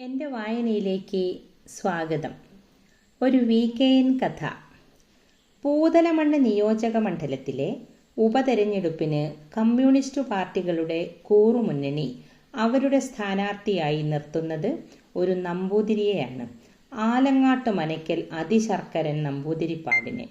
എന്റെ വായനയിലേക്ക് സ്വാഗതം. ഒരു വി കെ എൻ കഥ. പൂതലമണ്ണ് നിയോജക മണ്ഡലത്തിലെ ഉപതെരഞ്ഞെടുപ്പിന് കമ്മ്യൂണിസ്റ്റ് പാർട്ടികളുടെ കൂറുമുന്നണി അവരുടെ സ്ഥാനാർത്ഥിയായി നിർത്തുന്നത് ഒരു നമ്പൂതിരിയെയാണ്. ആലങ്ങാട്ട് മനയ്ക്കൽ അതിശർക്കരൻ നമ്പൂതിരിപ്പാടിനെ.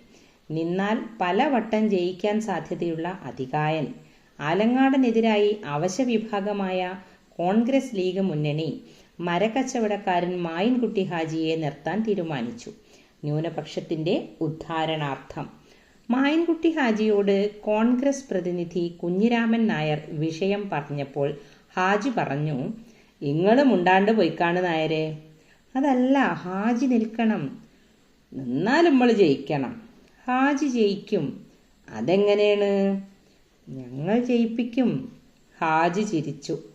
നിന്നാൽ പലവട്ടം ജയിക്കാൻ സാധ്യതയുള്ള അതികായൻ ആലങ്ങാടനെതിരായി അവശവിഭാഗമായ കോൺഗ്രസ് ലീഗ് മുന്നണി മരക്കച്ചവടക്കാരൻ മായിൻകുട്ടി ഹാജിയെ നിർത്താൻ തീരുമാനിച്ചു. ന്യൂനപക്ഷത്തിന്റെ ഉദ്ധാരണാർത്ഥം. മായൻകുട്ടി ഹാജിയോട് കോൺഗ്രസ് പ്രതിനിധി കുഞ്ഞിരാമൻ നായർ വിഷയം പറഞ്ഞപ്പോൾ ഹാജി പറഞ്ഞു ഇങ്ങളും ഉണ്ടാണ്ട് പോയിക്കാണ് നായരെ. അതല്ല ഹാജി നിൽക്കണം. നിന്നാൽ നമ്മൾ ജയിക്കണം. ഹാജി ജയിക്കും. അതെങ്ങനെയാണ്? ഞങ്ങൾ ജയിപ്പിക്കും. ഹാജി ചിരിച്ചു.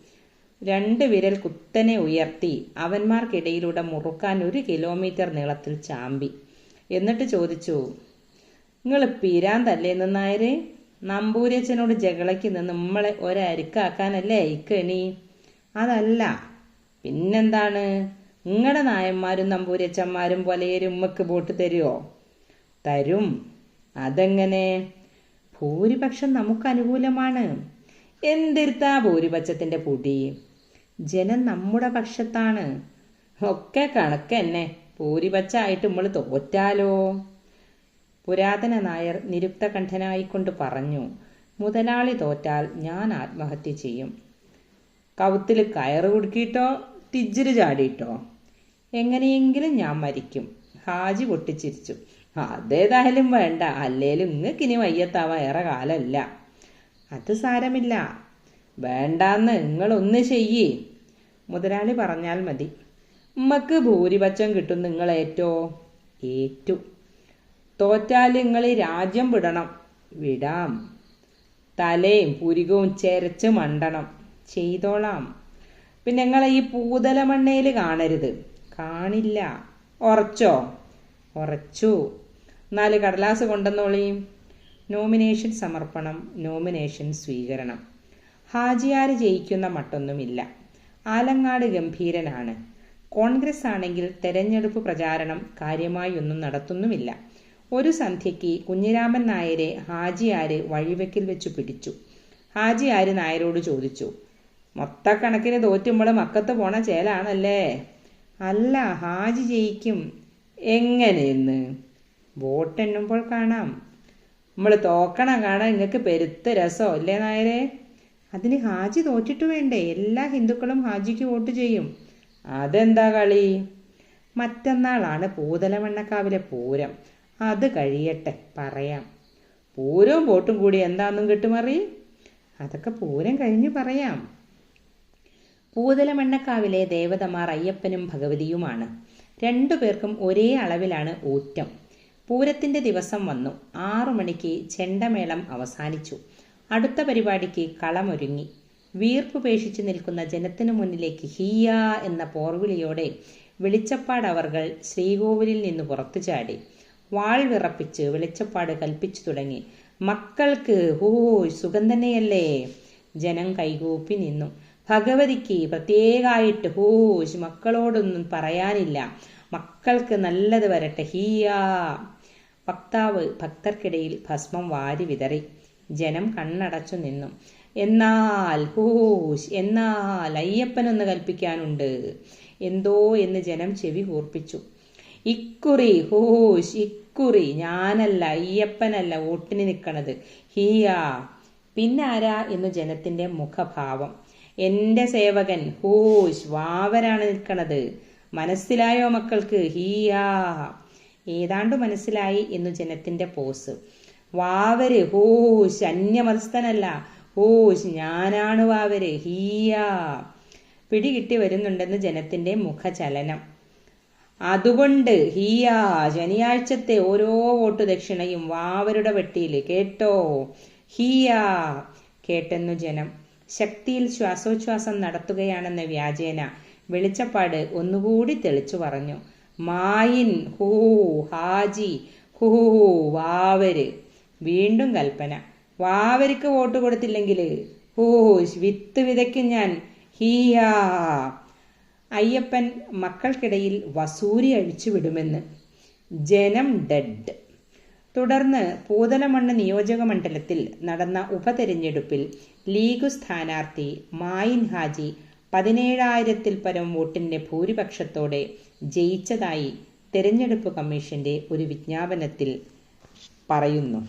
രണ്ട് വിരൽ കുത്തനെ ഉയർത്തി അവന്മാർക്കിടയിലൂടെ മുറുക്കാൻ ഒരു കിലോമീറ്റർ നീളത്തിൽ ചാമ്പി. എന്നിട്ട് ചോദിച്ചു നിങ്ങൾ പീരാന്തല്ലേ നായരെ? നമ്പൂരച്ചനോട് ജകളയ്ക്ക് നിന്ന് നമ്മളെ ഒരരുക്കാക്കാനല്ലേ ഇക്കണി അതല്ല. പിന്നെന്താണ്? നിങ്ങളുടെ നായന്മാരും നമ്പൂരച്ചന്മാരും പോലെ ഉമ്മക്ക് ബോട്ട് തരുമോ തരും. അതെങ്ങനെ? ഭൂരിപക്ഷം നമുക്ക് അനുകൂലമാണ്. എന്തിരുത്താ ഭൂരിപക്ഷത്തിന്റെ പൊടി? ജനം നമ്മുടെ പക്ഷത്താണ്. ഒക്കെ കണക്കന്നെ ഭൂരിപക്ഷമായിട്ട് നമ്മൾ തോറ്റാലോ? പുരാതന നായർ നിരുക്തകണ്ഠനായിക്കൊണ്ട് പറഞ്ഞു മുതലാളി തോറ്റാൽ ഞാൻ ആത്മഹത്യ ചെയ്യും. കവുത്തിൽ കയറ് കുടുക്കിയിട്ടോ തിജ്ജിര് ചാടിയിട്ടോ? എങ്ങനെയെങ്കിലും ഞാൻ മരിക്കും. ഹാജി പൊട്ടിച്ചിരിച്ചു. അതേതായാലും വേണ്ട. അല്ലേലും ഇങ്ങക്കിനി വയ്യത്താവാ. ഏറെ കാലമല്ല അത് സാരമില്ല. വേണ്ടാന്ന് നിങ്ങൾ ഒന്ന് ചെയ്യേ. മുതലാളി പറഞ്ഞാൽ മതി. ഉമ്മക്ക് ഭൂരിപക്ഷം കിട്ടും നിങ്ങൾ ഏറ്റോ. ഏറ്റു തോറ്റാൽ നിങ്ങൾ രാജ്യം വിടണം. വിടാം. തലയും പുരികവും ചെരച്ച് മണ്ടണം. ചെയ്തോളാം. പിന്നെ നിങ്ങളെ ഈ പൂതല മണ്ണയിൽ കാണരുത്. കാണില്ല. ഉറച്ചോ? ഉറച്ചു. നാല് കടലാസ് കൊണ്ടെന്നോളിയും നോമിനേഷൻ സമർപ്പണം നോമിനേഷൻ സ്വീകരണം. ഹാജിയാർ ജയിക്കുന്ന മട്ടൊന്നുമില്ല. ആലങ്ങാട് ഗംഭീരനാണ്. കോൺഗ്രസ് ആണെങ്കിൽ തെരഞ്ഞെടുപ്പ് പ്രചാരണം കാര്യമായി ഒന്നും നടത്തുന്നുമില്ല. ഒരു സന്ധ്യയ്ക്ക് കുഞ്ഞിരാമൻ നായരെ ഹാജിയാര് വഴിവെക്കിൽ വെച്ചു പിടിച്ചു. ഹാജിയാര് നായരോട് ചോദിച്ചു മൊത്തക്കണക്കിന് തോറ്റുമ്പോൾ മക്കത്ത് പോണ ചേലാണല്ലേ? അല്ല ഹാജി ജയിക്കും. എങ്ങനെയെന്ന്? വോട്ടെണ്ണുമ്പോൾ കാണാം. നമ്മൾ തോക്കണം കാണാൻ നിങ്ങൾക്ക് പെരുത്ത രസോ അല്ലേ നായരെ? അതിന് ഹാജി തോറ്റിട്ട് വേണ്ടേ? എല്ലാ ഹിന്ദുക്കളും ഹാജിക്ക് വോട്ട് ചെയ്യും. അതെന്താ കളി? മറ്റന്നാളാണ് പൂതലമണ്ണക്കാവിലെ പൂരം. അത് കഴിയട്ടെ പറയാം. പൂരവും വോട്ടും കൂടി എന്താണെന്നും കിട്ടുമറി? അതൊക്കെ പൂരം കഴിഞ്ഞ് പറയാം. പൂതലമണ്ണക്കാവിലെ ദേവതമാർ അയ്യപ്പനും ഭഗവതിയുമാണ്. രണ്ടു പേർക്കും ഒരേ അളവിലാണ് ഊറ്റം. പൂരത്തിന്റെ ദിവസം വന്നു. ആറു മണിക്ക് ചെണ്ടമേളം അവസാനിച്ചു. അടുത്ത പരിപാടിക്ക് കളമൊരുങ്ങി. വീർപ്പ് വീർപ്പുപേക്ഷിച്ചു നിൽക്കുന്ന ജനത്തിനു മുന്നിലേക്ക് ഹീയാ എന്ന പോർവിളിയോടെ വെളിച്ചപ്പാട് അവർകൾ ശ്രീകോവിലിൽ നിന്ന് പുറത്തു ചാടി. വാൾ വിറപ്പിച്ച് വെളിച്ചപ്പാട് കൽപ്പിച്ചു തുടങ്ങി. മക്കൾക്ക് ഹോ സുഖം തന്നെയല്ലേ? ജനം കൈകൂപ്പി നിന്നു. ഭഗവതിക്ക് പ്രത്യേകമായിട്ട് ഹോശ് മക്കളോടൊന്നും പറയാനില്ല. മക്കൾക്ക് നല്ലത് വരട്ടെ ഹീയാ വക്താവ് ഭക്തർക്കിടയിൽ ഭസ്മം വാരി വിതറി. ജനം കണ്ണടച്ചു നിന്നു. എന്നാൽ ഹൂഷ് എന്നാൽ അയ്യപ്പനൊന്ന് കൽപ്പിക്കാനുണ്ട്. എന്തോ എന്ന് ജനം ചെവി കൂർപ്പിച്ചു. ഇക്കുറി ഹൂഷ് ഇക്കുറി ഞാനല്ല അയ്യപ്പനല്ല വോട്ടിന് നിൽക്കണത് ഹിയാ. പിന്നാരാ എന്ന് ജനത്തിന്റെ മുഖഭാവം. എന്റെ സേവകൻ ഹൂഷ് വാവരാണ് നിൽക്കണത് മനസ്സിലായോ മക്കൾക്ക്? ഹിയാ. ഏതാണ്ട് മനസ്സിലായി എന്നു ജനത്തിന്റെ പോസ്. വാവര്? ഹോ ശന്യമസ്തനല്ല ഓ ഞാനാണ് വാവര്. ഹീയാ. പിടികിട്ടി വരുന്നുണ്ടെന്ന് ജനത്തിന്റെ മുഖചലനം. അതുകൊണ്ട് ഹീയാ ശനിയാഴ്ചത്തെ ഓരോ വോട്ട് ദക്ഷിണയും വാവരുടെ വെട്ടിയിൽ കേട്ടോ? ഹീയാ കേട്ടെന്നു ജനം. ശക്തിയിൽ ശ്വാസോച്ഛ്വാസം നടത്തുകയാണെന്ന വ്യാജേന വെളിച്ചപ്പാട് ഒന്നുകൂടി തെളിച്ചു പറഞ്ഞു. മായിൻ ഹൂ ഹാജി ഹൂ വാവര്. വീണ്ടും കൽപ്പന. വാവരിക്ക് വോട്ട് കൊടുത്തില്ലെങ്കിൽ ഓ വിത്ത് വിതയ്ക്കും ഞാൻ. ഹീയാ അയ്യപ്പൻ മക്കൾക്കിടയിൽ വസൂരി അഴിച്ചുവിടുമെന്ന് ജനം ഡെഡ്. തുടർന്ന് പൂതലമണ്ണ് നിയോജക മണ്ഡലത്തിൽ നടന്ന ഉപതെരഞ്ഞെടുപ്പിൽ ലീഗ് സ്ഥാനാർത്ഥി മായിൻ ഹാജി പതിനേഴായിരത്തിൽ പരം വോട്ടിന്റെ ഭൂരിപക്ഷത്തോടെ ജയിച്ചതായി തെരഞ്ഞെടുപ്പ് കമ്മീഷന്റെ ഒരു വിജ്ഞാപനത്തിൽ പറയുന്നു.